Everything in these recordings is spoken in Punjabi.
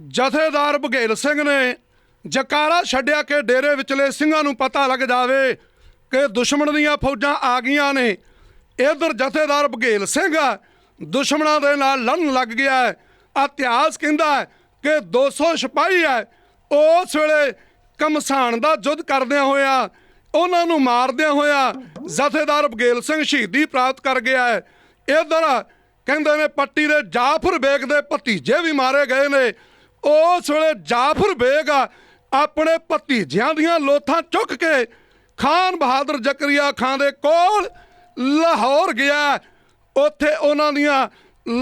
ਜਥੇਦਾਰ ਬਘੇਲ ਸਿੰਘ ਨੇ ਜਕਾਰਾ ਛੱਡਿਆ ਕਿ ਡੇਰੇ ਵਿਚਲੇ ਸਿੰਘਾਂ ਨੂੰ ਪਤਾ ਲੱਗ ਜਾਵੇ ਕਿ ਦੁਸ਼ਮਣ ਦੀਆਂ ਫੌਜਾਂ ਆ ਗਈਆਂ ਨੇ। ਇਧਰ ਜਥੇਦਾਰ ਬਘੇਲ ਸਿੰਘ ਦੁਸ਼ਮਣਾਂ ਦੇ ਨਾਲ ਲੜਨ ਲੱਗ ਗਿਆ ਹੈ। ਇਤਿਹਾਸ ਕਹਿੰਦਾ ਹੈ ਕਿ 200 ਸਿਪਾਹੀ ਹੈ। ਉਸ ਵੇਲੇ ਕਮਸਾਨ ਦਾ ਯੁੱਧ ਕਰਦਿਆਂ ਹੋਇਆ, ਉਹਨਾਂ ਨੂੰ ਮਾਰਦਿਆਂ ਹੋਇਆ ਜਥੇਦਾਰ ਬਘੇਲ ਸਿੰਘ ਸ਼ਹੀਦੀ ਪ੍ਰਾਪਤ ਕਰ ਗਿਆ ਹੈ। ਇਧਰ ਕਹਿੰਦੇ ਨੇ ਪੱਟੀ ਦੇ ਜਾਫਰ ਬੇਗ ਦੇ ਭਤੀਜੇ ਵੀ ਮਾਰੇ ਗਏ ਨੇ। ਉਸ ਵੇਲੇ ਜਾਫਰ ਬੇਗ ਆਪਣੇ ਭਤੀਜਿਆਂ ਦੀਆਂ ਲੋਥਾਂ ਚੁੱਕ ਕੇ ਖਾਨ ਬਹਾਦਰ ਜ਼ਕਰੀਆ ਖਾਨ ਦੇ ਕੋਲ ਲਾਹੌਰ ਗਿਆ। ਉੱਥੇ ਉਹਨਾਂ ਦੀਆਂ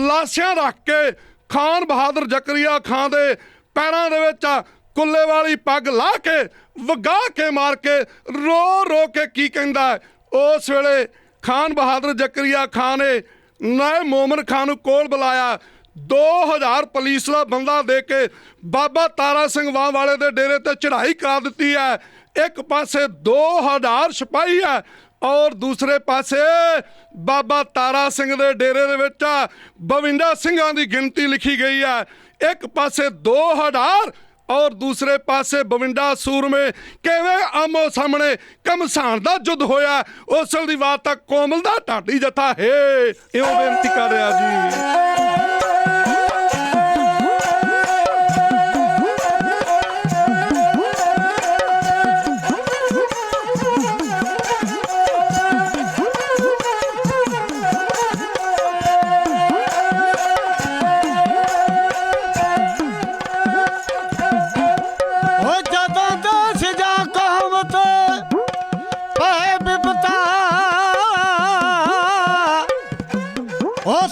ਲਾਸ਼ਾਂ ਰੱਖ ਕੇ ਖਾਨ ਬਹਾਦਰ ਜ਼ਕਰੀਆ ਖਾਨ ਦੇ ਪੈਰਾਂ ਦੇ ਵਿੱਚ ਕੁੱਲੇ ਵਾਲੀ ਪੱਗ ਲਾ ਕੇ, ਵਗਾ ਕੇ ਮਾਰ ਕੇ ਰੋ ਰੋ ਕੇ ਕੀ ਕਹਿੰਦਾ ਉਸ ਵੇਲੇ ਖਾਨ ਬਹਾਦਰ ਜ਼ਕਰੀਆ ਖਾਨ ਨੇ ਨਾਇ ਮੋਮਨ ਖਾਨ ਨੂੰ ਕੋਲ ਬੁਲਾਇਆ। 2000 ਪੁਲਿਸ ਦਾ ਬੰਦਾ ਦੇ ਕੇ ਬਾਬਾ ਤਾਰਾ ਸਿੰਘ ਵਾਹ ਵਾਲੇ ਦੇ ਡੇਰੇ ਤੇ ਚੜ੍ਹਾਈ ਕਰਾ ਦਿੱਤੀ ਹੈ। ਇੱਕ ਪਾਸੇ 2000 ਸਿਪਾਹੀ ਹੈ ਔਰ ਦੂਸਰੇ ਪਾਸੇ ਬਾਬਾ ਤਾਰਾ ਸਿੰਘ ਦੇ ਡੇਰੇ ਦੇ ਵਿੱਚ 52 ਸਿੰਘਾਂ ਦੀ ਗਿਣਤੀ ਲਿਖੀ ਗਈ ਹੈ। ਇੱਕ ਪਾਸੇ 2000 ਔਰ ਦੂਸਰੇ ਪਾਸੇ 52 ਸੂਰਮੇ ਕਿਵੇਂ ਆਮੋ ਸਾਹਮਣੇ ਕਮਸਾਨ ਦਾ ਯੁੱਧ ਹੋਇਆ, ਉਸ ਦੀ ਬਾਤ ਤਾਂ ਕੋਮਲ ਦਾ ਢਾਡੀ ਜਥਾ। ਹੈ ਇਉਂ ਬੇਨਤੀ ਕਰ ਰਿਹਾ ਜੀ।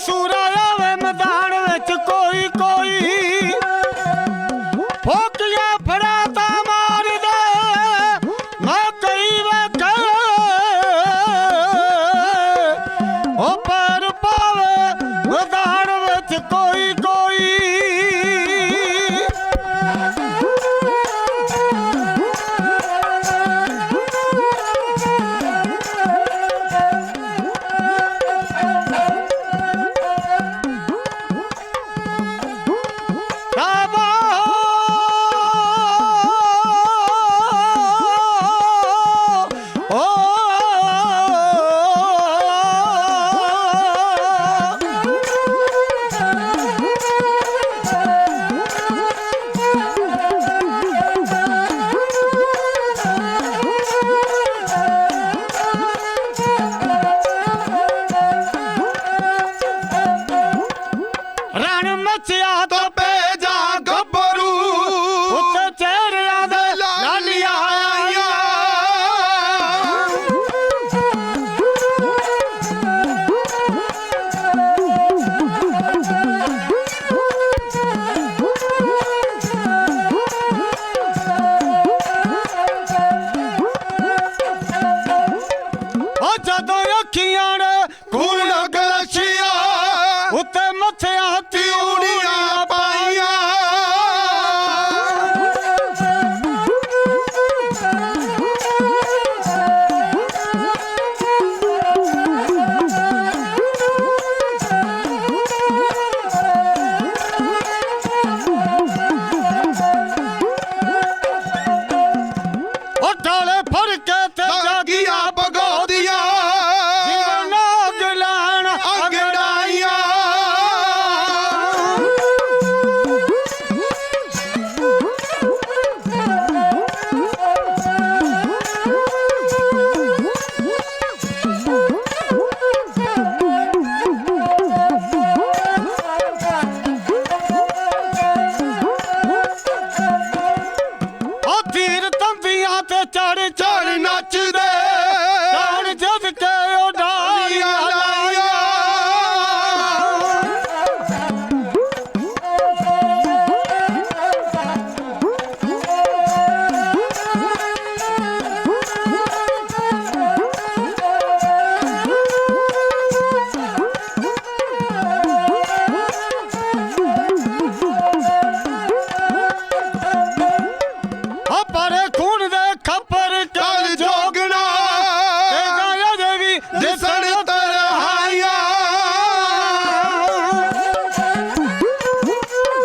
basura. ਰਣ ਮਚਿਆ ਤੋਂ ਪੇ ਜਾ ਉੱਤੇ ਉੱਤੇ ਮੱਥਿਆਂ ਤਿਉੜੀਆਂ